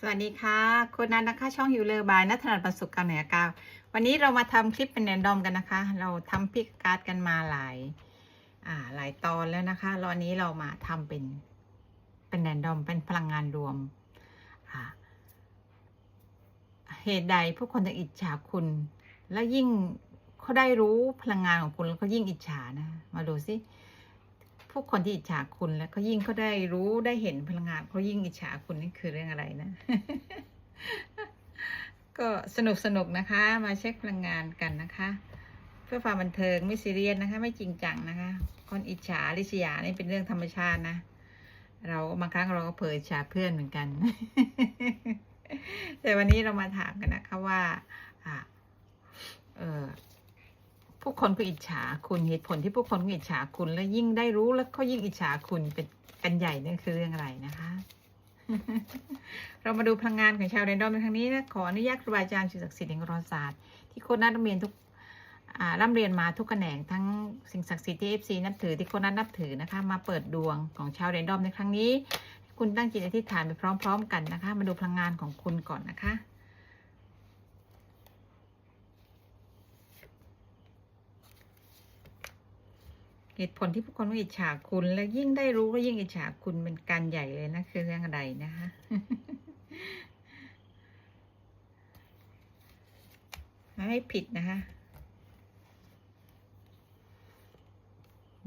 สวัสดีค่ะคุณนันนะคะ ช่องฮิวเลอร์บายนัทนันประสุขกาวเหนือกาว วันนี้เรามาทำคลิปเป็นแรนดอมกันนะคะ เราทำพิกการ์ดกันมาหลายอ่าหลายตอนแล้วนะคะแล้ววันนี้เรามาทำเป็นเป็นแรนดอมเป็นพลังงานรวมอ่าเหตุใดผู้คนถึงอิจฉาคุณ แล้วยิ่งเขาได้รู้พลังงานของคุณแล้วเขายิ่งอิจฉานะ มาดูสิ ผู้คนที่อิจฉาคุณแล้วเขายิ่งเขาได้รู้ได้เห็นพลังงานเขายิ่งอิจฉาคุณนี่คือเรื่องอะไรนะ ก็สนุกสนุกนะคะ มาเช็คพลังงานกันนะคะ เพื่อความบันเทิงไม่ซีเรียสนะคะ ไม่จริงจังนะคะ คนอิจฉาริษยานี่เป็นเรื่องธรรมชาตินะเราบางครั้งเราก็เผยอิจฉาเพื่อนเหมือนกัน แต่วันนี้เรามาถามกันนะคะว่า อ่าเออ ผู้คนก็อิจฉาคุณเหตุผลที่ผู้คนก็อิจฉาคุณ แล้วยิ่งได้รู้แล้วเขายิ่งอิจฉาคุณเป็นกันใหญ่นั่นคือเรื่องอะไรนะคะ เรามาดูพลังงานของชาวเรนดอมในครั้งนี้นะขออนุญาตครูบาอาจารย์ชื่อศักดิ์สิทธิ์แห่งรศาสตร์ที่โคตรนัดเรียนทุกอ่าร่ำเรียนมาทุกแขนงทั้งสิ่งศักดิ์สิทธิ์ที่เอฟซีนับถือที่โคตรนัดนับถือนะคะ มาเปิดดวงของชาวเรนดอมในครั้งนี้ คุณตั้งจิตอธิษฐานไปพร้อม ๆ กันนะคะ มาดูพลังงานของคุณก่อนนะคะ เหตุผลที่ผู้คนอิจฉาคุณ และยิ่งได้รู้ก็ยิ่งอิจฉาคุณเป็นการใหญ่เลยนะคือเรื่องอะไรนะคะไม่ผิดนะคะ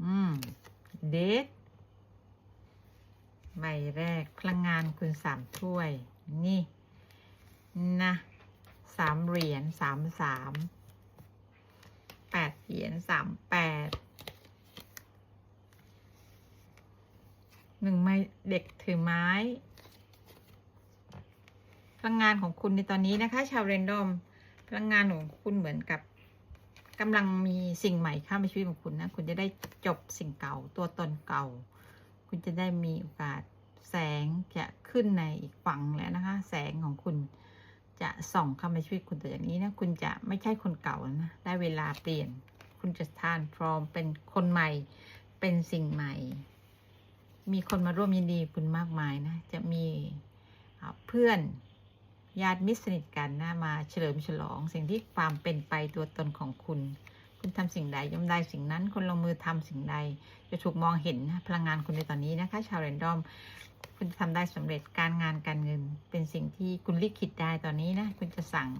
อืม เดทใบแรก พลังงานคุณสามถ้วย นี่ นะสามเหรียญสามสามแปดเหรียญสามแปด หนึ่งไม้เด็กถือไม้ พลังงานของคุณในตอนนี้นะคะ ชาวเรนดอม พลังงานของคุณเหมือนกับกำลังมีสิ่งใหม่เข้ามาชีวิตของคุณนะ คุณจะได้จบสิ่งเก่า ตัวตนเก่า คุณจะได้มีโอกาสแสงจะขึ้นในอีกฝั่งแล้วนะคะ แสงของคุณจะส่องเข้ามาชีวิตคุณแต่อจากนี้นะ คุณจะไม่ใช่คนเก่านะ ได้เวลาเปลี่ยน คุณจะทานพร้อมเป็นคนใหม่ เป็นสิ่งใหม่ มีคนมาร่วมยินดีคุณมากมายนะ จะมีเพื่อนญาติมิตรสนิทกันนะมาเฉลิมฉลอง สิ่งที่ความเป็นไปตัวตนของคุณ คุณทำสิ่งใดย่อมได้สิ่งนั้น คนลงมือทำสิ่งใด จะถูกมองเห็นนะพลังงานคุณในตอนนี้นะคะ ชาวเรนดอม คุณทำได้สำเร็จการงานการเงิน เป็นสิ่งที่คุณลิขิตได้ตอนนี้นะคุณจะสั่ง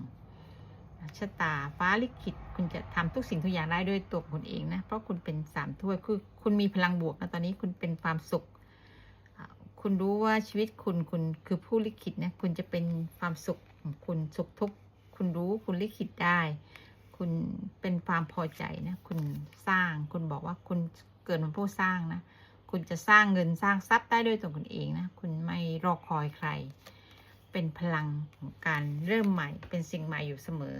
ชะตาฟ้าลิขิต คุณจะทำทุกสิ่งทุกอย่างได้ด้วยตัวคุณเองนะ เพราะคุณเป็นสามถ้วยคือคุณมีพลังบวกนะตอนนี้คุณเป็นความสุข คุณรู้ว่าชีวิตคุณคุณคือผู้ลิขิตนะ คุณจะเป็นความสุขของคุณสุขทุกคุณรู้คุณลิขิตได้ คุณเป็นความพอใจนะ คุณสร้าง คุณบอกว่าคุณเกิดเป็นผู้สร้างนะ คุณจะสร้างเงินสร้างทรัพย์ได้ด้วยตัวคุณเองนะ คุณไม่รอคอยใคร เป็นพลังของการเริ่มใหม่ เป็นสิ่งใหม่อยู่เสมอ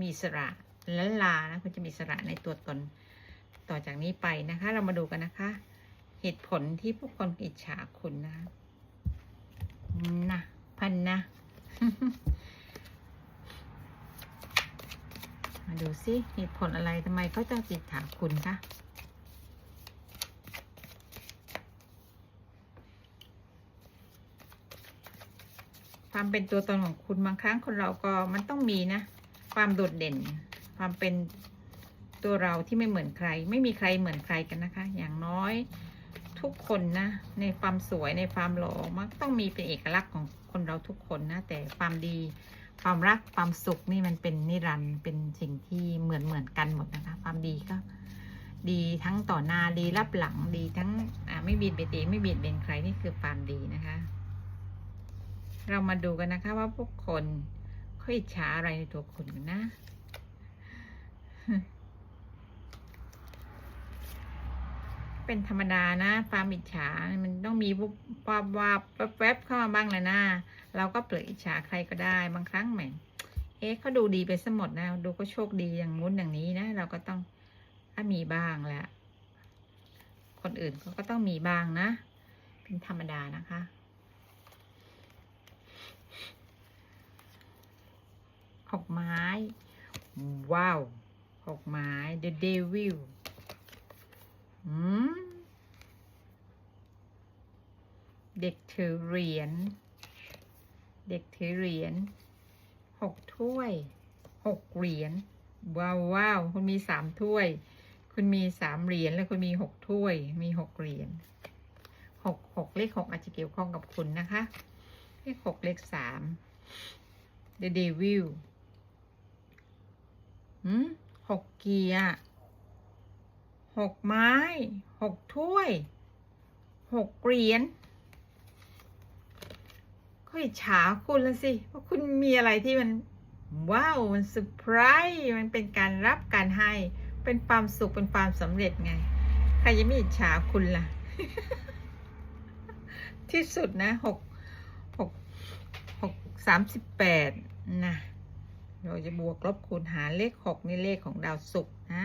มีสระและลานะ คุณจะมีสระในตัวตน ต่อจากนี้ไปนะคะ เรามาดูกันนะคะ เหตุผลที่ผู้คนอิจฉาคุณนะนะพันนะ มาดูสิเหตุผลอะไรทำไมเขาจะอิจฉาคุณคะความเป็นตัวตนของคุณบางครั้งคนเราก็มันต้องมีนะ ความโดดเด่น ความเป็นตัวเราที่ไม่เหมือนใคร ไม่มีใครเหมือนใครกันนะคะ อย่างน้อย ทุกคนนะ ในความสวยในความหล่อมันต้องมีเป็นเอกลักษณ์ของคนเราทุกคนนะ แต่ความดีความรักความสุขนี่มันเป็นนิรันด์เป็นสิ่งที่เหมือนเหมือนกันหมดนะคะ ความดีก็ ดีทั้งต่อหน้าดีรับหลังดีทั้งอ่าไม่เบียดเบียนตัวเองไม่เบียดเบียนใครนี่คือความดีนะคะ เรามาดูกันนะคะ ว่าพวกคนเขาอิจฉาอะไรในตัวคุณกันนะ เป็นธรรมดานะความอิจฉา มันต้องมีวุบวับวับแวบๆเข้ามาบ้างแหละนะเราก็เปลืออิจฉาใครก็ได้ บางครั้งแหมเอ๊ะเขาดูดีไปซะหมดนะดูก็โชคดีอย่างงู้นอย่างนี้นะ เราก็ต้องถ้ามีบ้างแหละ คนอื่นเขาก็ต้องมีบ้างนะ เป็นธรรมดานะคะหกไม้ ว้าวหกไม้ The Devil เด็กถือเหรียญ เด็กถือเหรียญหกถ้วยหกเหรียญว้าวว้าวคุณมีสามถ้วย คุณมีสามเหรียญแล้วคุณมีหกถ้วย มีหกเหรียญหกหกเลขหกอาจจะเกี่ยวข้องกับคุณนะคะ เลขหกเลขสาม The Devil หืมหกเกียร์ หกไม้หกถ้วยหกเหรียญก็อิจฉาคุณละสิว่าคุณมีอะไรที่มัน ว้าว มันเซอร์ไพรส์มันเป็นการรับการให้ เป็นความสุขเป็นความสำเร็จไง ใครจะไม่อิจฉาคุณล่ะ ที่สุดนะหกหกหกสามสิบแปดนะเราจะบวกลบคูณหารเลขหกนี่เลขของดาวศุกร์นะ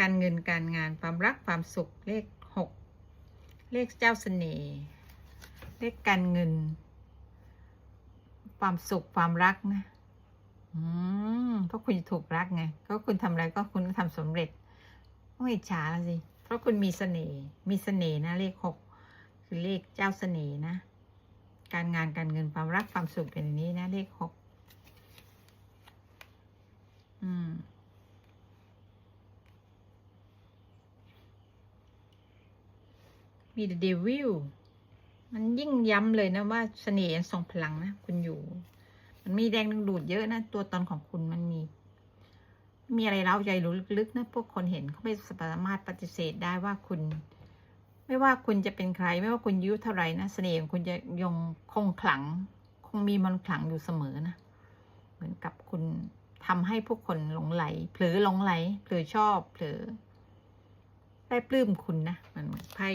การเงินการงานความรักความสุขเลขหกเลขเจ้าเสน่ห์เลขการเงิน ความสุขความรักนะอืมเพราะคุณจะถูกรักไงก็คุณทำอะไรก็คุณทำสำเร็จไม่อิจฉาละสิเพราะคุณมีเสน่ห์มีเสน่ห์นะ เลขหกคือเลขเจ้าเสน่ห์นะ การงานการเงินความรักความสุขเป็นอย่างนี้นะ เลขหกอืม มี The Devil มันยิ่งย้ำเลยนะว่าเสน่ห์ทรงพลังนะ คุณอยู่ มันมีแรงดึงดูดเยอะนะ ตัวตนของคุณมันมี มีอะไรเล้าใจรู้ลึกๆนะ พวกคนเห็นเขาไม่สามารถปฏิเสธได้ว่าคุณ ไม่ว่าคุณจะเป็นใคร ไม่ว่าคุณอายุเท่าไหร่นะเสน่ห์คุณจะยงคงขลัง คงมีมันขลังอยู่เสมอนะ เหมือนกับคุณทำให้ผู้คนหลงไหลเผลอหลงไหลเผลอชอบเผลอ ได้ปลื้มคุณนะ มันไพ่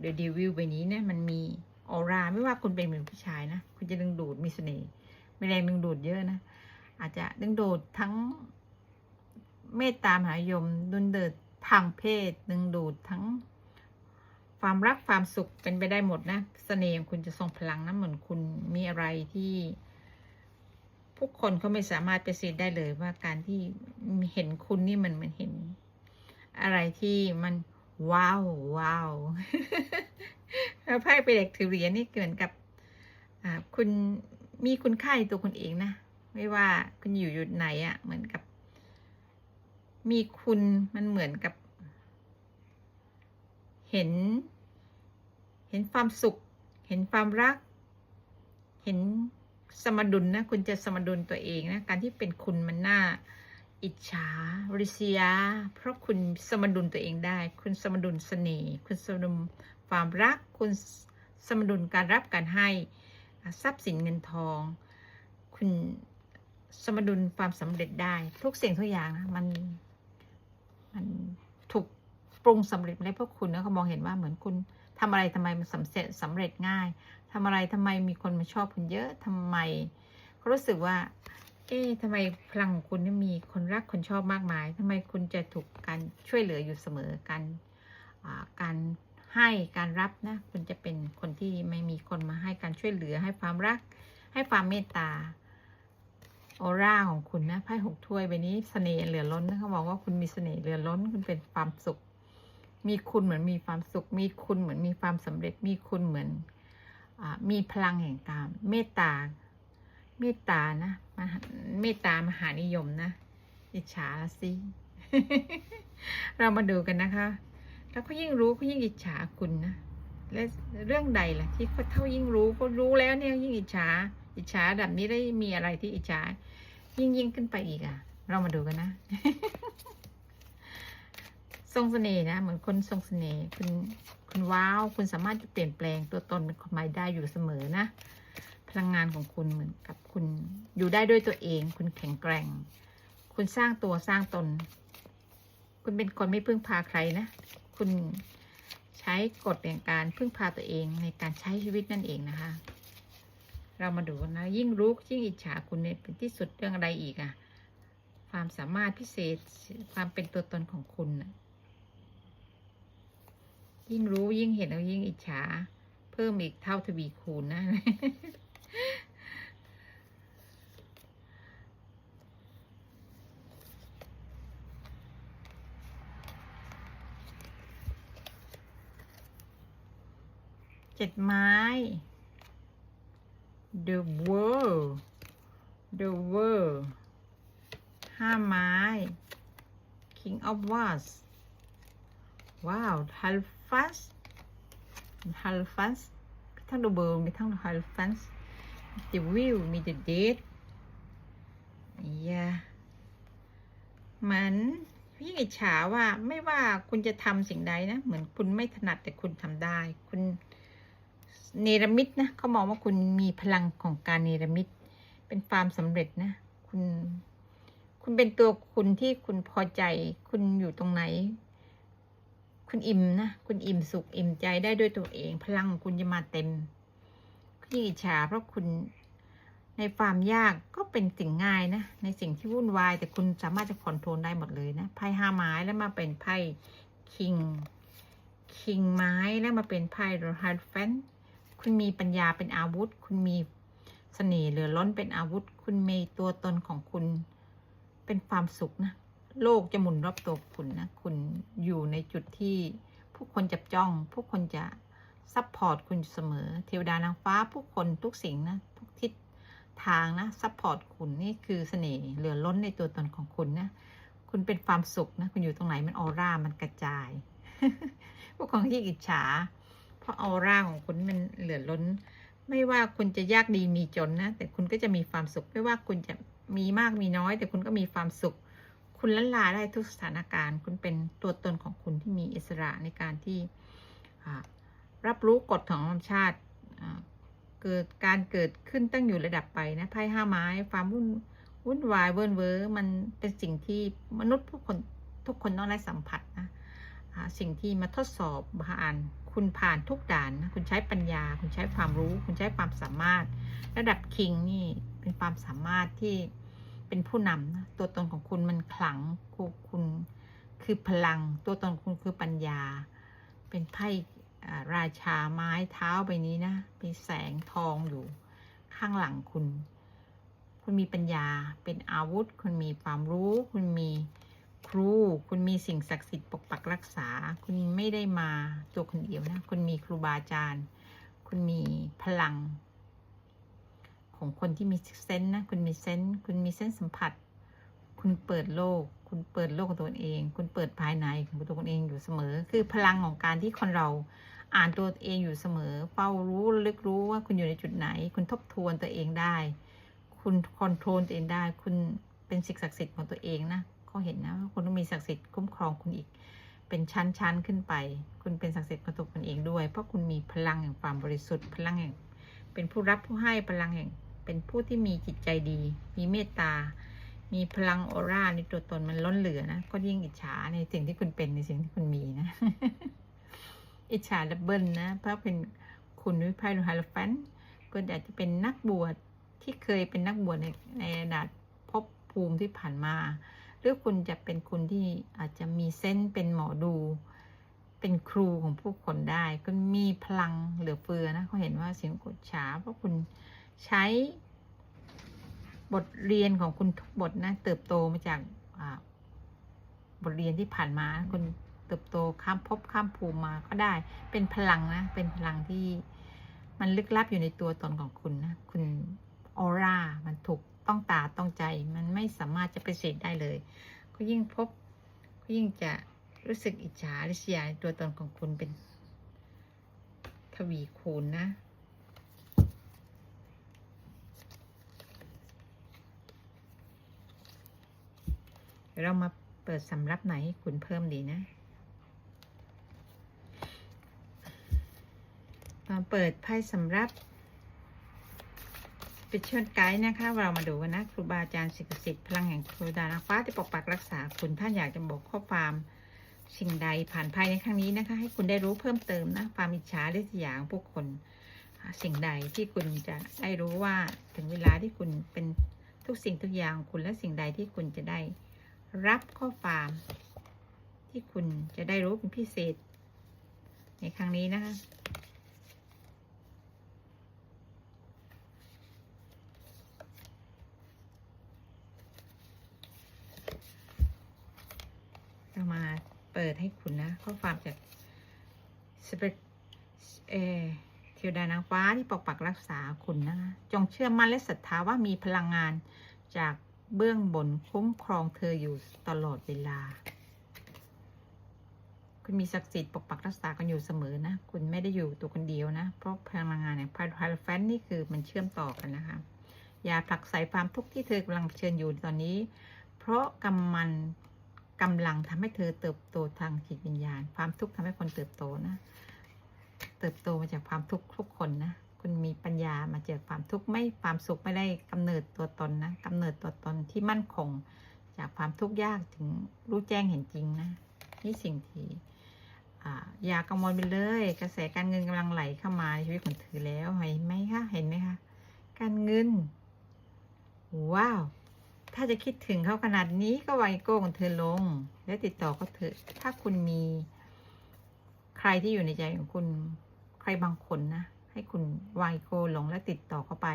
เดอะดีวิลใบนี้เนี่ยมันมีออร่าไม่ว่าคุณเป็นเหมือนผู้ชายนะ คุณจะดึงดูดมีเสน่ห์มีแรงดึงดูดเยอะนะ อาจจะดึงดูดทั้งเมตตามหายมดึงดูดทางเพศ ดึงดูดทั้งความรักความสุขเป็นไปได้หมดนะเสน่ห์ของคุณจะทรงพลังนะเหมือนคุณมีอะไรที่ผู้คนเขาไม่สามารถปฏิเสธได้เลยว่าการที่เห็นคุณนี่มันมันเห็น อะไรที่มัน ว้าวว้าวแล้วไพ่ไปเด็กถือเหรียญนี่เหมือนกับคุณมีคุณค่าในตัวคุณเองนะ ไม่ว่าคุณอยู่อยู่ไหนอะ่ะ เหมือนกับ มีคุณมันเหมือนกับ เห็น เห็นความสุข เห็นความรัก เห็นสมดุลนะ คุณจะสมดุลตัวเองนะ การที่เป็นคุณมันน่า อิจฉาริษยา เพราะคุณสมดุลตัวเองได้ คุณสมดุลเสน่ห์คุณสมดุลความรัก คุณสมดุลการรับการให้ทรัพย์สินเงินทอง คุณสมดุลความสำเร็จได้ ทุกสิ่งทุกอย่างนะมันมันถูกปรุงสำเร็จแล้วเพราะคุณนะเขามองเห็นว่าเหมือนคุณทำอะไรทำไมมันสำเร็จสำเร็จง่ายทำอะไรทำไมมีคนมาชอบคุณเยอะทำไมเขารู้สึกว่า เอ๊ะทำไมพลังของคุณมีคนรักคนชอบมากมายทำไมคุณจะถูกการช่วยเหลืออยู่เสมอการการให้การรับนะ คุณจะเป็นคนที่ไม่มีคนมาให้การช่วยเหลือให้ความรัก ให้ความเมตตาออร่าของคุณนะไพ่หกถ้วยใบนี้เสน่ห์เหลือล้นนะเขาบอกว่าคุณมีเสน่ห์เหลือล้น คุณเป็นความสุข มีคุณเหมือนมีความสุข มีคุณเหมือนมีความสำเร็จ มีคุณเหมือนอมีพลังแห่งการเมตตา เมตตานะ เมตตามหานิยมนะ อิจฉาละสิ เรามาดูกันนะคะ แล้วก็ยิ่งรู้ก็ยิ่งอิจฉาคุณนะ และเรื่องใดล่ะ ที่เขาเท่ายิ่งรู้ก็รู้แล้วเนี่ยยิ่งอิจฉา อิจฉาแบบนี้ได้มีอะไรที่อิจฉา ยิ่งยิ่งขึ้นไปอีกอะ่ะ เรามาดูกันนะทรงเสน่ห์นะ เหมือนคนทรงเสน่ห์คุณคุณว้าว คุณสามารถจะเปลี่ยนแปลงตัวตนเป็นคนใหม่ได้อยู่เสมอนะ พลังงานของคุณเหมือนกับคุณอยู่ได้ด้วยตัวเอง คุณแข็งแกร่ง คุณสร้างตัวสร้างตน คุณเป็นคนไม่พึ่งพาใครนะ คุณใช้กฎแห่งการพึ่งพาตัวเองในการใช้ชีวิตนั่นเองนะคะ เรามาดูนะ ยิ่งรู้ยิ่งอิจฉาคุณเนี่ยเป็นที่สุดเรื่องอะไรอีกอะความสามารถพิเศษความเป็นตัวตนของคุณนะยิ่งรู้ยิ่งเห็นแล้วยิ่งอิจฉา เพิ่มอีกเท่าทวีคูณนะ เจ็ดไม้ the world the world ห้าไม้ king of wands ว้าวฮัลฟัสฮัลฟัสมีทั้ง the world มีทั้งฮัลฟัส the wheel มี the date ยาเหมือนพี่อิจฉาว่าไม่ว่าคุณจะทำสิ่งใดนะ เหมือนคุณไม่ถนัดแต่คุณทำได้ คุณเนรมิตนะเขามองว่าคุณมีพลังของการเนรมิต เป็นความสำเร็จนะ คุณ คุณเป็นตัวคุณที่คุณพอใจ คุณอยู่ตรงไหน คุณอิ่มนะ คุณอิ่มสุขอิ่มใจได้ด้วยตัวเอง พลังคุณจะมาเต็ม พี่อิจฉาเพราะคุณในความยากก็เป็นสิ่งง่ายนะ ในสิ่งที่วุ่นวาย แต่คุณสามารถจะคอนโทรลได้หมดเลยนะไพ่ห้าไม้แล้วมาเป็นไพ่คิงคิงไม้แล้วมาเป็นไพ่โรฮันแฟนคุณมีปัญญาเป็นอาวุธ คุณมีเสน่ห์เหลือล้นเป็นอาวุธ คุณมีตัวตนของคุณเป็นความสุขนะโลกจะหมุนรอบตัวคุณนะ คุณอยู่ในจุดที่ผู้คนจับจ้อง ผู้คนจะ ซัพพอร์ตคุณเสมอ เทวดานางฟ้าผู้คนทุกสิ่งนะ ทุกทิศทางนะซัพพอร์ตคุณนี่คือเสน่ห์เหลือล้นในตัวตนของคุณนะ คุณเป็นความสุขนะ คุณอยู่ตรงไหนมันออร่ามันกระจาย พวกคนที่อิจฉา เพราะออร่าของคุณมันเหลือล้น ไม่ว่าคุณจะยากดีมีจนนะ แต่คุณก็จะมีความสุข ไม่ว่าคุณจะมีมากมีน้อย แต่คุณก็มีความสุข คุณละลาได้ทุกสถานการณ์ คุณเป็นตัวตนของคุณที่มีอิสระในการที่อ่า รับรู้กฎของธรรมชาติเกิดการเกิดขึ้นตั้งอยู่ระดับไปนะไพ่ห้าไม้ความวุ่นวุ่นวายเวิร์นเวอร์มันเป็นสิ่งที่มนุษย์ทุกคนทุกคนต้องได้สัมผัสนะสิ่งที่มาทดสอบผ่านคุณผ่านทุกด่านนะคุณใช้ปัญญา คุณใช้ความรู้ คุณใช้ความสามารถ ระดับคิงนี่เป็นความสามารถที่เป็นผู้นำนะตัวตนของคุณมันขลังคุณคุณคือพลัง ตัวตนคุณคือปัญญา เป็นไพ่ ราชาไม้เท้าใบนี้นะมีแสงทองอยู่ข้างหลังคุณ คุณมีปัญญาเป็นอาวุธ คุณมีความรู้ คุณมีครู คุณมีสิ่งศักดิ์สิทธิ์ปกปักรักษา คุณไม่ได้มาตัวคนเดียวนะ คุณมีครูบาอาจารย์ คุณมีพลัง ของคนที่มีเซนส์นะ คุณมีเซนส์ คุณมีเซนส์สัมผัส คุณเปิดโลก คุณเปิดโลกของตัวเอง คุณเปิดภายในของตัวเองอยู่เสมอ คือพลังของการที่คนเรา อ่านตัวเองอยู่เสมอ เฝ้ารู้ลึกรู้ว่าคุณอยู่ในจุดไหน คุณทบทวนตัวเองได้ คุณคอนโทรลตัวเองได้ คุณเป็นสิ่งศักดิ์สิทธิ์ของตัวเองนะเขาเห็นนะว่าคุณต้องมีศักดิ์สิทธิ์คุ้มครองคุณอีก เป็นชั้นๆขึ้นไป คุณเป็นศักดิ์สิทธิ์ของตัวคุณเองด้วย เพราะคุณมีพลังแห่งความบริสุทธิ์ พลังแห่ง เป็นผู้รับผู้ให้พลังแห่ง เป็นผู้ที่มีจิตใจดี มีเมตตา มีพลังออร่าในตัวตนมันล้นเหลือนะ ก็ยิ่งอิจฉาในสิ่งที่คุณเป็นในสิ่งที่คุณมีนะ อิจฉาดับเบิลนะ เพราะเป็นคุณวิภัยลูฮาลฟันคุณอาจจะเป็นนักบวชที่เคยเป็นนักบวชในในอดีตภพภูมิที่ผ่านมา หรือคุณจะเป็นคุณที่อาจจะมีเส้นเป็นหมอดู เป็นครูของผู้คนได้คุณมีพลังเหลือเฟือนะเขาเห็นว่าเสิ่งกดฉาเพราะคุณใช้บทเรียนของคุณทุกบทนะเติบโตมาจากบทเรียนที่ผ่านมาคุณ เติบโตข้ามภพข้ามภูมิมาก็ได้ เป็นพลังนะ เป็นพลังที่มันลึกลับอยู่ในตัวตนของคุณนะ คุณออร่า มันถูกต้องตาต้องใจ มันไม่สามารถจะไปเสธได้เลย ก็ยิ่งพบ ก็ยิ่งจะรู้สึกอิจฉาริษยาตัวตนของคุณเป็นทวีคูณนะเดี๋ยวเรามาเปิดสำรับไหนให้คุณเพิ่มดีนะ มา เปิดไพ่สำรับเป็นเชิญไกด์นะคะ เรามาดูกันนะ ครูบาอาจารย์ศิษย์สิทธิ์พลังแห่งเทวดานาฟ้าที่ปกปักรักษาคุณท่านอยากจะบอกข้อความสิ่งใดผ่านไพ่ในครั้งนี้นะคะ ให้คุณได้รู้เพิ่มเติมนะ ความอิจฉาริษยาของผู้คน สิ่งใดที่คุณจะได้รู้ว่าถึงเวลาที่คุณเป็นทุกสิ่งทุกอย่างของคุณและสิ่งใดที่คุณจะได้รับข้อความที่คุณจะได้รู้เป็นพิเศษ ในครั้งนี้นะคะ เรามาเปิดให้คุณนะ ข้อความจากสเปเอเทวดานางฟ้าที่ปกปักรักษาคุณนะคะ จงเชื่อมั่นและศรัทธาว่ามีพลังงานจากเบื้องบนคุ้มครองเธออยู่ตลอดเวลา คุณมีศักดิ์สิทธิ์ปกปักรักษากันอยู่เสมอนะ คุณไม่ได้อยู่ตัวคนเดียวนะ เพราะพลังงานเนี่ยพาราแฟนนี่คือมันเชื่อมต่อกันนะคะ อย่าผลักใส่ความทุกข์ที่เธอกำลังเผชิญอยู่ตอนนี้ เพราะกำมัน กำลังทำให้เธอเติบโตทางจิตวิญญาณ ความทุกข์ทำให้คนเติบโตนะ เติบโตมาจากความทุกข์ทุกคนนะคุณมีปัญญามาเจากความทุกข์ไม่ความสุขไม่ได้กำเนิดตัวตนนะกำเนิดตัวตนที่มั่นคง จากความทุกข์ยากถึงรู้แจ้งเห็นจริงนะนี่สิ่งที่อย่ากังวลไปเลย กระแสการเงินกำลังไหลเข้ามาในชีวิตของเธอแล้วเห็นไหมคะเห็นไหมคะการเงิน ว้าว ถ้าจะคิดถึงเขาขนาดนี้ก็ไวโก้ของเธอลง และติดต่อก็เถอะ ถ้าคุณมี ใครที่อยู่ในใจของคุณ ใครบางคนนะ ให้คุณไวโกลงและติดต่อเข้าไป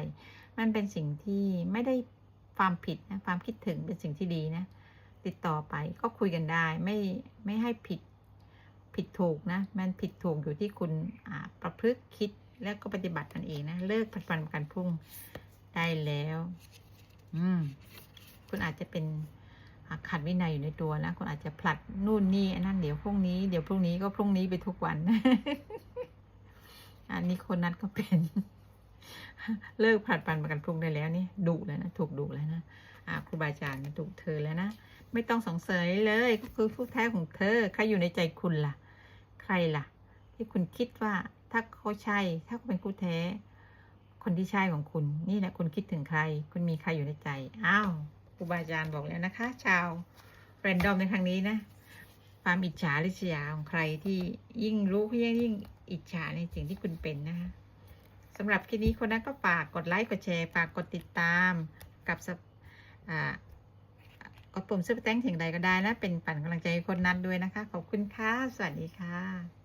มันเป็นสิ่งที่ไม่ได้ความผิดนะ ความคิดถึงเป็นสิ่งที่ดีนะ ติดต่อไปก็คุยกันได้ ไม่ไม่ให้ผิดผิดถูกนะ มันผิดถูกอยู่ที่คุณอ่าประพฤติคิดแล้วก็ปฏิบัติมันเองนะ เลิกผัดฟันกันพุ่งได้แล้ว อืม คุณอาจจะเป็นขัดวินัยอยู่ในตัวนะคุณอาจจะผลัดนู่นนี่นนั้นเดี๋ยวพรุ่งนี้เดี๋ยวพรุ่งนี้ก็พรุ่งนี้ไปทุกวัน อันนี้คนนัดก็เป็น เลิกผลัดปันประกันพรุ่งได้แล้วนี่ดุแล้วนะถูกดุแล้วนะอ่าครูบาอาจารย์ดุเธอแล้วนะไม่ต้องสงสัยเลยก็คือผู้แท้ของเธอใครอยู่ในใจคุณล่ะ ใครล่ะ ที่คุณคิดว่าถ้าเขาใช่ถ้าเขาเป็นคู่แท้ คนที่ใช่ของคุณ นี่แหละคุณคิดถึงใคร คุณมีใครอยู่ในใจอ้าว รูบาอาจารย์บอกแล้วนะคะ ชาวเรนดอมในครั้งนี้นะความอิจฉาริษยาของใครที่ยิ่งรู้ยิ่งยิ่งอิจฉาในสิ่งที่คุณเป็นนะคะสำหรับคลิปนี้คนนั้นก็ฝากกดไลค์กดแชร์ฝากกดติดตามกับกดปุ่มซุปเปอแตงถึงใดก็ได้นะเป็นปั่นกำลังใจคนนั้นด้วยนะคะ ขอบคุณค่ะ สวัสดีค่ะ